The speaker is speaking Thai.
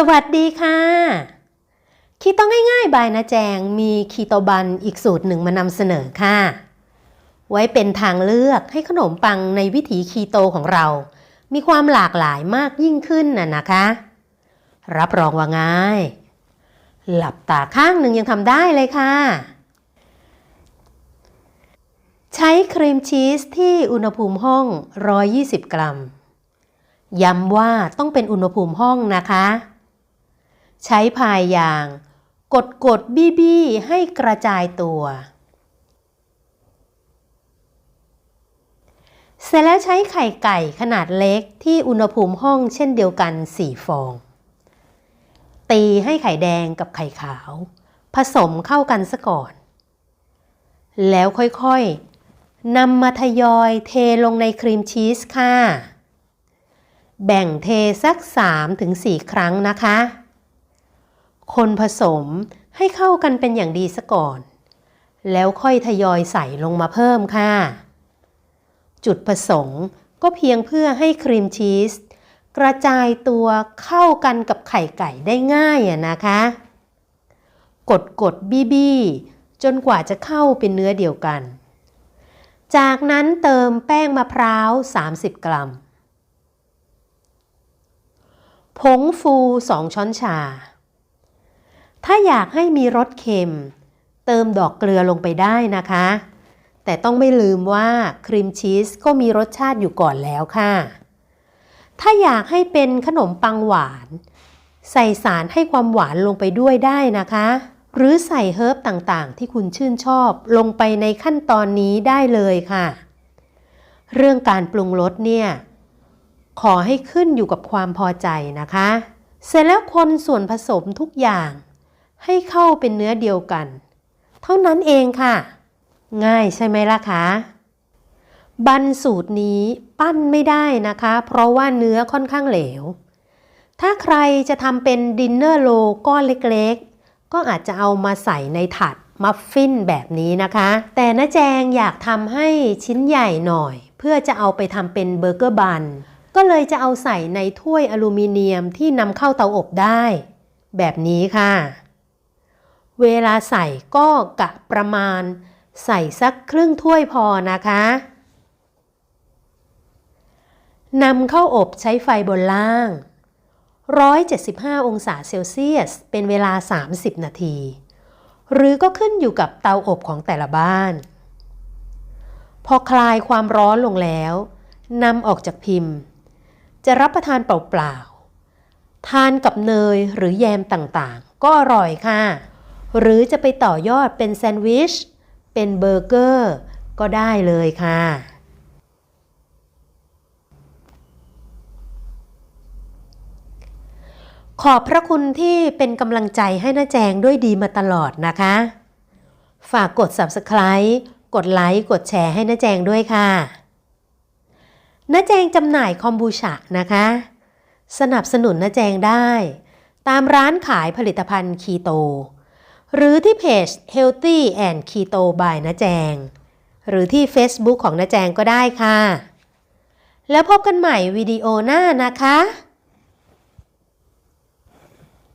สวัสดีค่ะ คีโตง่ายๆ บายนะแจงมีคีโตบันอีกสูตรหนึ่งมานำเสนอค่ะ ไว้เป็นทางเลือกให้ขนมปังในวิถีคีโตของเรา มีความหลากหลายมากยิ่งขึ้นน่ะนะคะ รับรองว่าง่าย หลับตาข้างหนึ่งยังทำได้เลยค่ะ ใช้ครีมชีสที่อุณหภูมิห้อง 120 กรัมย้ำว่าต้องเป็นอุณหภูมิห้องนะคะ ใช้พายยาง กดกดบี้บี้ให้กระจายตัว เสร็จแล้วใช้ไข่ไก่ขนาดเล็กที่อุณหภูมิห้องเช่นเดียวกัน 4 ฟอง ตีให้ไข่แดงกับไข่ขาว ผสมเข้ากันซะก่อน แล้วค่อยๆนำมาทยอยเทลงในครีมชีสค่ะแบ่งเทสัก 3-4 ครั้งนะคะ คนผสมให้เข้ากันเป็นอย่างดีซะก่อน แล้วค่อยทยอยใส่ลงมาเพิ่มค่ะ จุดประสงค์ก็เพียงเพื่อให้ครีมชีสกระจายตัวเข้ากันกับไข่ไก่ได้ง่ายอะนะคะ กดกดบี้บี้จนกว่าจะเข้าเป็นเนื้อเดียวกัน จากนั้นเติมแป้งมะพร้าว 30 กรัม ผงฟู 2 ช้อนชา ถ้าอยากให้มีรสเค็ม เติมดอกเกลือลงไปได้นะคะ แต่ต้องไม่ลืมว่าครีมชีสก็มีรสชาติอยู่ก่อนแล้วค่ะ ถ้าอยากให้เป็นขนมปังหวาน ใส่สารให้ความหวานลงไปด้วยได้นะคะ หรือใส่เฮิร์บต่างๆ ที่คุณชื่นชอบลงไปในขั้นตอนนี้ได้เลยค่ะ เรื่องการปรุงรสเนี่ย ขอให้ขึ้นอยู่กับความพอใจนะคะ เสร็จแล้วคนส่วนผสมทุกอย่าง ให้เข้าเป็นเนื้อเดียวกัน เท่านั้นเองค่ะ ง่ายใช่ไหมล่ะคะบันสูตรนี้ปั้นไม่ได้นะคะ เพราะว่าเนื้อค่อนข้างเหลว ถ้าใครจะทำเป็นดินเนอร์โลก้อนเล็กๆ ก็อาจจะเอามาใส่ในถาดมัฟฟินแบบนี้นะคะ แต่น้าแจงอยากทำให้ชิ้นใหญ่หน่อย เพื่อจะเอาไปทำเป็นเบอร์เกอร์บัน ก็เลยจะเอาใส่ในถ้วยอลูมิเนียมที่นำเข้าเตาอบได้ แบบนี้ค่ะ เวลาใส่ก็กะประมาณ ใส่สักครึ่งถ้วยพอนะคะนำเข้าอบใช้ไฟบนล่าง 175 องศาเซลเซียส เป็นเวลา 30 นาที หรือก็ขึ้นอยู่กับเตาอบของแต่ละบ้าน พอคลายความร้อนลงแล้วนำออกจากพิมพ์ จะรับประทานเปล่าๆ ทานกับเนยหรือแยมต่างๆ ก็อร่อยค่ะ หรือจะไปต่อยอดเป็นแซนด์วิช เป็นเบอร์เกอร์ ก็ได้เลยค่ะ ขอบพระคุณที่เป็นกำลังใจให้น้าแจงด้วยดีมาตลอดนะคะ ฝากกด Subscribe กดไลค์กดแชร์ให้น้าแจงด้วยค่ะน้าแจงจำหน่ายคอมบูชานะคะ สนับสนุนน้าแจงได้ ตามร้านขายผลิตภัณฑ์คีโต หรือที่เพจ Healthy and Keto by นะแจง หรือที่ Facebook ของนะแจงก็ได้ค่ะ แล้วพบกันใหม่วิดีโอหน้านะคะ